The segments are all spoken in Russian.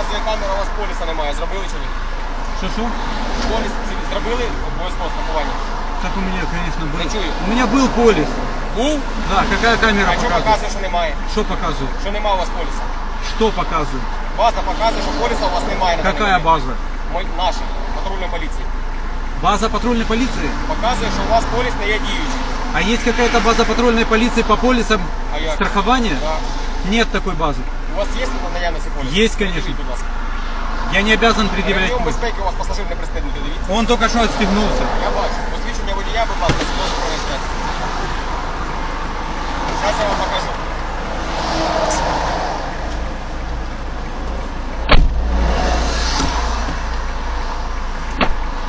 показує камера, у вас поліса немає. Зробили чи ні? Что, что? Поліс ці зробили обов'язково страхування. Так у меня, конечно, был. Не чую. У меня был полис. Був? Да, какая камера А що показывает? показує, що немає? Что показывает? Що немає у вас поліса? Что показывает? База показує, що поліса у вас немає. на даний Какая момент. база? Мой, наші, патрульної поліції. База патрульной полиции? Показує, що у вас поліс не є діючий. А есть какая-то база патрульной полиции по полисам А як? страхования? Да. Нет такой базы. У вас є на наявності поліс? Есть, конечно. Покажіть, будь ласка. Я не обязан предъявлять Ремнем полис. безпеки у вас пасажир не пристебнутий, дивіться. Он только что отстегнулся. Я бачу. Посвідчення водія, будь ласка, свідоцтво про реєстрацію. Зараз я вам покажу.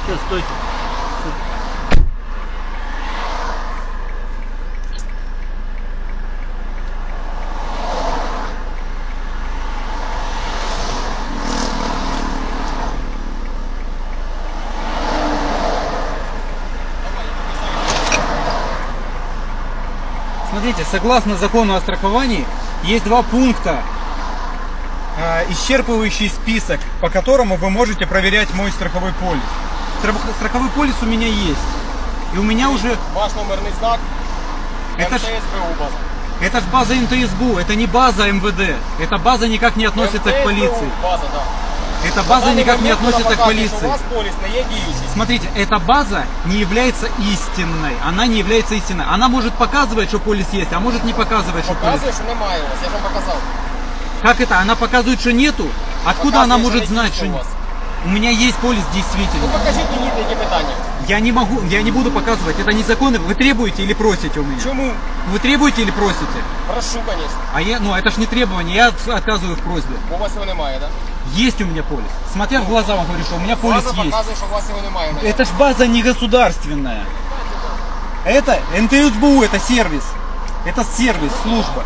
Сейчас, стойте. Смотрите, согласно закону о страховании, есть два пункта, а, исчерпывающий список, по которому вы можете проверять мой страховой полис. Страх- Страховой полис у меня есть. И у меня уже... Ваш номерний знак. Это ж- МТСБУ база. Это же база НТСБУ, это не база МВД. Эта база никак не относится к МТСБУ полиции. База, да. Эта база На даний никак не момент вона относится к показує, що У полиции. вас поліс не є діючий. Смотрите, эта база не является истинной. Она не является истинной. Она может показывать, что полис есть, а может не показывать, что полис. Показує, що немає у вас, я ж вам показав. Как это? Она показывает, что нету? Откуда Показує, она що может не знать, дійсно что у нет? вас. У меня есть полис Ну действительно. покажіть мені, які питання. Я не могу, я не буду показывать. Это незаконно. Вы требуете или просите у меня? Чому? Вы требуете или просите? Прошу, звісно. А я, ну это ж не требование, я от- отказываю в просьбе. Бо у вас його немає, так? Есть у меня полис. Смотря в глаза вам говорю, что у меня полис База есть. показує, що у вас його немає. Это ж база не государственная. Это НТСБУ, это сервис. Это сервис, служба.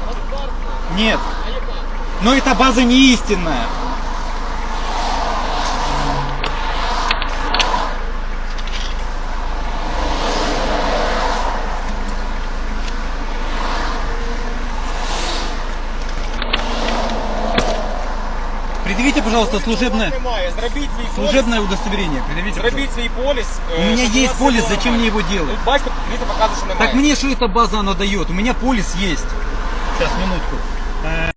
Нет. Но эта база не истинная. Предъявите, пожалуйста, служебное, Немає. Зробіть свій поліс. служебное удостоверение. Предъявите, пожалуйста. Зробіть свій поліс. У е, меня щоб есть вас полис, його зачем немає. мне его делать? Тут бачите, дивіться, показує, що немає. Так мне что эта база она дает? У меня полис есть. Сейчас, минутку. Э,